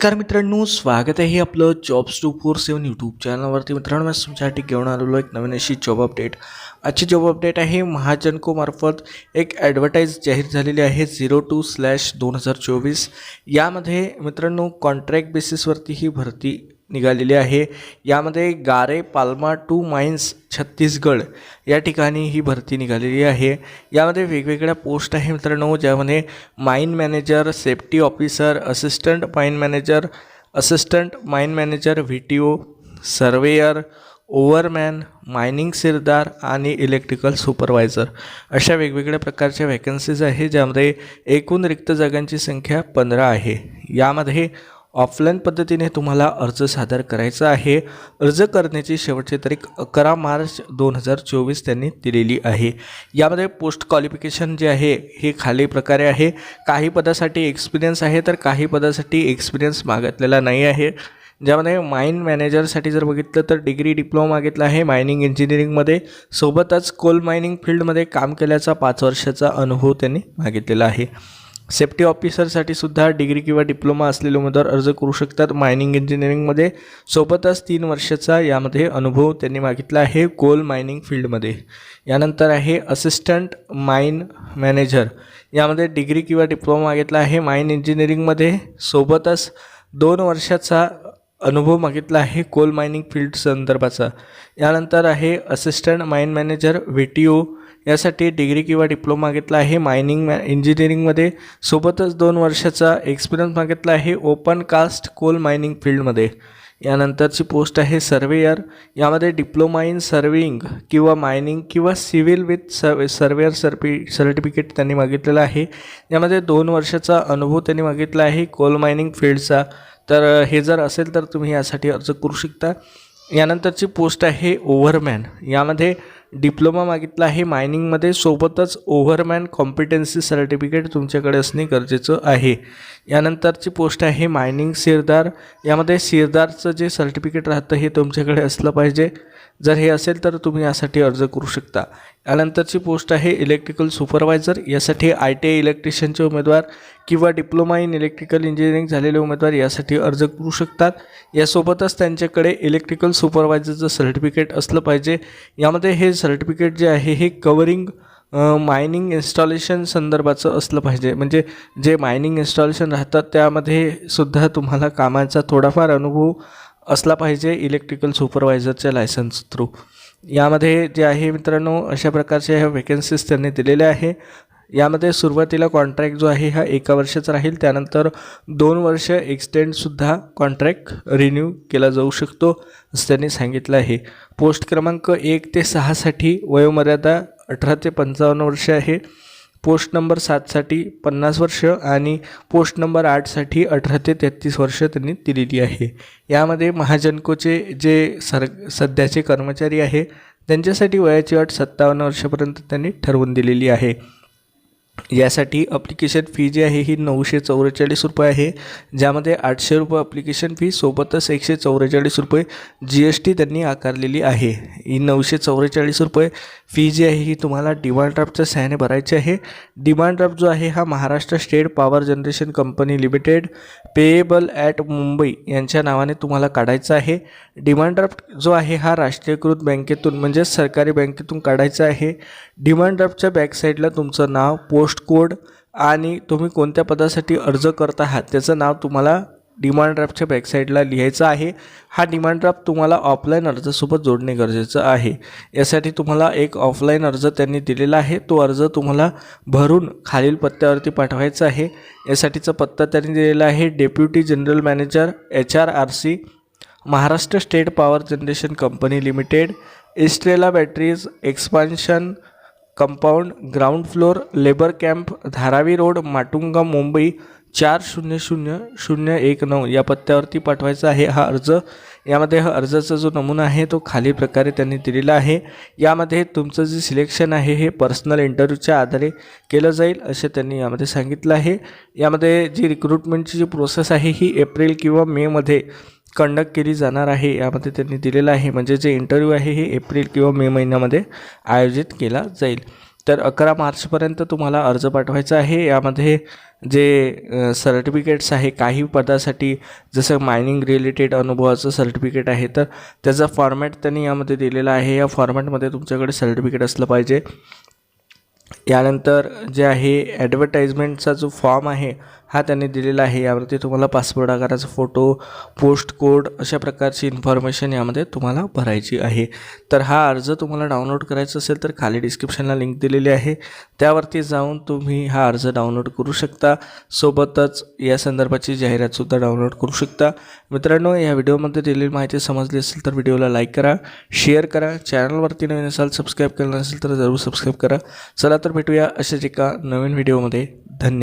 नमस्कार मित्रांनो स्वागत आहे आपलं jobs two four seven YouTube चॅनलवरती मित्रांनो मी तुमच्यासाठी घेऊन आलेलो एक नवीन अशी जॉब अपडेट आजची जॉब अपडेट आहे महाजनकोमार्फत एक ॲडव्हर्टाईज जाहीर झालेली आहे झिरो टू स्लॅश दोन हजार चोवीस. यामध्ये मित्रांनो कॉन्ट्रॅक्ट बेसिसवरती ही भरती निघालेली आहे. यामध्ये गारे पाल्मा टू माइन्स छत्तीसगड या ठिकाणी ही भरती निघालेली आहे. यामध्ये वेगवेगळ्या पोस्ट आहे मित्रांनो ज्यामध्ये mine manager safety officer assistant mine manager assistant mine manager V T O surveyor overman mining sirdar आणि इलेक्ट्रिकल सुपरवायझर अशा वेगवेगळ्या प्रकारच्या वॅकन्सीज आहे ज्यामध्ये एकूण रिक्त जागांची संख्या पंधरा आहे. यामध्ये ऑफलाईन पद्धतीने तुम्हाला अर्ज सादर करायचा आहे. अर्ज करण्याची शेवटची तारीख अकरा मार्च दोन हजार चोवीस त्यांनी दिलेली आहे. यामध्ये पोस्ट क्वालिफिकेशन जे आहे हे खाली प्रकारे आहे. काही पदासाठी एक्सपिरियन्स आहे तर काही पदासाठी एक्सपिरियन्स मागितलेला नाही आहे. ज्यामध्ये माइन मॅनेजरसाठी जर बघितलं तर डिग्री डिप्लोमा मागितला आहे मायनिंग इंजिनिअरिंगमध्ये सोबतच कोल मायनिंग फील्डमध्ये काम केल्याचा पाच वर्षाचा अनुभव त्यांनी मागितलेला आहे. सेफ्टी ऑफिसरसाठी सुद्धा डिग्री किंवा डिप्लोमा असलेले उमेदवार अर्ज करू शकतात. मायनिंग इंजिनिअरिंगमध्ये सोबतच तीन वर्षाचा यामध्ये अनुभव त्यांनी मागितला आहे कोल मायनिंग फील्डमध्ये. यानंतर आहे असिस्टंट माइन मॅनेजर यामध्ये डिग्री किंवा डिप्लोमा मागितला आहे. माइन इंजिनिअरिंगमध्ये सोबतच दोन वर्षाचा अनुभव मागितला आहे कोल मायनिंग फील्ड संदर्भाचा. यानंतर आहे assistant mine manager V T O यासाठी डिग्री किंवा डिप्लोमा मागितला आहे. मायनिंग मॅ इंजिनिअरिंगमध्ये सोबतच दोन वर्षाचा एक्सपिरियन्स मागितला आहे. ओपन कास्ट कोल मायनिंग फील्डमध्ये यानंतरची पोस्ट आहे सर्वेयर यामध्ये डिप्लोमा इन सर्वेइंग किंवा मायनिंग किंवा सिव्हिल विथ सर्वे सर्वेअर सर्पी सर्टिफिकेट त्यांनी मागितलेलं आहे. यामध्ये दोन वर्षाचा अनुभव त्यांनी मागितला आहे कोल मायनिंग फील्डचा तर हे जर असेल तर तुम्ही यासाठी अर्ज करू शकता. यानंतरची पोस्ट आहे ओव्हरमॅन यामध्ये डिप्लोमा मागितला आहे. मायनिंगमध्ये सोबतच ओव्हरमॅन कॉम्पिटन्सी सर्टिफिकेट तुमच्याकडे असणे गरजेचं आहे. यानंतरची पोस्ट आहे मायनिंग सिरदार. यामध्ये सिरदारचं जे सर्टिफिकेट राहतं हे तुमच्याकडे असलं पाहिजे. जर हे असेल तर तुम्ही यासाठी अर्ज करू शकता. यानंतरची पोस्ट आहे इलेक्ट्रिकल सुपरवायझर. यासाठी आय टी आय इलेक्ट्रिशियनचे उमेदवार किंवा डिप्लोमा इन इलेक्ट्रिकल इंजिनिअरिंग झालेले उमेदवार यासाठी अर्ज करू शकतात. यासोबतच त्यांच्याकडे इलेक्ट्रिकल सुपरवायझरचं सर्टिफिकेट असलं पाहिजे. यामध्ये हे सर्टिफिकेट जे आहे हे कवरिंग मायनिंग इन्स्टॉलेशन संदर्भाचं असलं पाहिजे. म्हणजे जे मायनिंग इन्स्टॉलेशन राहतात त्यामध्ये सुद्धा तुम्हाला कामाचा थोडाफार अनुभव असला पाहिजे इलेक्ट्रिकल सुपरवायझरच्या लायसन्स थ्रू यामध्ये जे आहे मित्रांनो अशा प्रकारच्या ह्या वेकन्सीज त्यांनी दिलेल्या आहे. यामध्ये सुरुवातीला कॉन्ट्रॅक्ट जो आहे हा एका वर्षाचा राहील. त्यानंतर दोन वर्ष एक्सटेंडसुद्धा कॉन्ट्रॅक्ट रिन्यू केला जाऊ शकतो असं त्यांनी सांगितलं आहे. पोस्ट क्रमांक एक ते सहासाठी वयोमर्यादा अठरा ते पंचावन्न वर्ष आहे. पोस्ट नंबर सातसाठी पन्नास वर्ष आणि पोस्ट नंबर आठसाठी अठरा ते तेहतीस वर्ष त्यांनी दिलेली आहे. यामध्ये महाजनकोचे जे सर सध्याचे कर्मचारी आहे त्यांच्यासाठी वयाची अट सत्तावन्न वर्षापर्यंत त्यांनी ठरवून दिलेली आहे. यासाठी अप्लिकेशन फी जी आहे ही नऊशे चौवेचाळीस रुपये आहे. ज्यामध्ये आठशे रुपये अप्लिकेशन फी सोबतच एकशे चौवेचाळीस रुपये जी एस टी त्यांनी आकारलेली आहे. ही नऊशे चौवेचाळीस रुपये फी जी आहे ही तुम्हाला डिमांड ड्राफ्टच्या सहाय्याने भरायची आहे. डिमांड ड्राफ्ट जो आहे हा Maharashtra state power generation company limited payable at Mumbai यांच्या नावाने तुम्हाला काढायचा आहे. डिमांड ड्राफ्ट जो आहे हा राष्ट्रीयकृत बँकेतून म्हणजेच सरकारी बँकेतून काढायचा आहे. डिमांड ड्राफ्टच्या बॅकसाईडला तुमचं नाव पोस्ट कोड आणि तुम्ही कोणत्या पदासाठी अर्ज करत आहात त्याचं नाव तुम्हाला डिमांड ड्राफ्टच्या वेबसाईटला लिहायचं आहे. हा डिमांड ड्राफ्ट तुम्हाला ऑफलाईन अर्जासोबत जोडणे गरजेचं आहे. यासाठी तुम्हाला एक ऑफलाईन अर्ज त्यांनी दिलेला आहे. तो अर्ज तुम्हाला भरून खालील पत्त्यावरती पाठवायचा आहे. यासाठीचा पत्ता त्यांनी दिलेला आहे. Deputy general manager H R R C Maharashtra state power generation company limited Estrela batteries expansion compound ground floor labour camp Dharavi road Matunga Mumbai चार शून्य शून्य शून्य एक नऊ या पत्त्यावरती पाठवायचा आहे हा अर्ज. यामध्ये हा अर्जाचा जो नमुना आहे तो खाली प्रकारे त्यांनी दिलेला आहे. यामध्ये तुमचं जे सिलेक्शन आहे हे पर्सनल इंटरव्ह्यूच्या आधारे केलं जाईल असे त्यांनी यामध्ये सांगितलं आहे. यामध्ये जी रिक्रुटमेंटची जी प्रोसेस आहे ही एप्रिल किंवा मेमध्ये कंडक्ट केली जाणार आहे यामध्ये त्यांनी दिलेलं आहे. म्हणजे जे इंटरव्ह्यू आहे हे एप्रिल किंवा मे महिन्यामध्ये आयोजित केला जाईल. तर अकरा मार्चपर्यंत तुम्हाला अर्ज पाठवायचा आहे. यामध्ये जे सर्टिफिकेट्स आहे काही पदासाठी जसं मायनिंग रिलेटेड अनुभवाचं सर्टिफिकेट आहे तर त्याचा फॉर्मॅट त्यांनी यामध्ये दिलेला आहे. या फॉर्मॅटमध्ये तुमच्याकडे सर्टिफिकेट असलं पाहिजे. यानंतर जे आहे ॲडव्हर्टाइजमेंटचा जो फॉर्म आहे हा त्यांनी दिलेला आहे. यावरती तुम्हाला पासपोर्ट आकाराचा फोटो पोस्ट कोड अशा प्रकारची इन्फॉर्मेशन यामध्ये तुम्हाला भरायची आहे. तर हा अर्ज तुम्हाला डाउनलोड करायचा असेल तर खाली डिस्क्रिप्शनला लिंक दिलेली आहे. त्यावरती जाऊन तुम्ही हा अर्ज डाउनलोड करू शकता. सोबतच या संदर्भाची जाहिरातसुद्धा डाउनलोड करू शकता. मित्रांनो या व्हिडिओमध्ये दिलेली माहिती समजली असेल तर व्हिडिओला लाईक करा शेअर करा. चॅनलवरती नवीन असाल सबस्क्राईब केलं नसेल तर जरूर सबस्क्राईब करा. चला तर भेटूया अशाच एका नवीन व्हिडिओमध्ये. धन्यवाद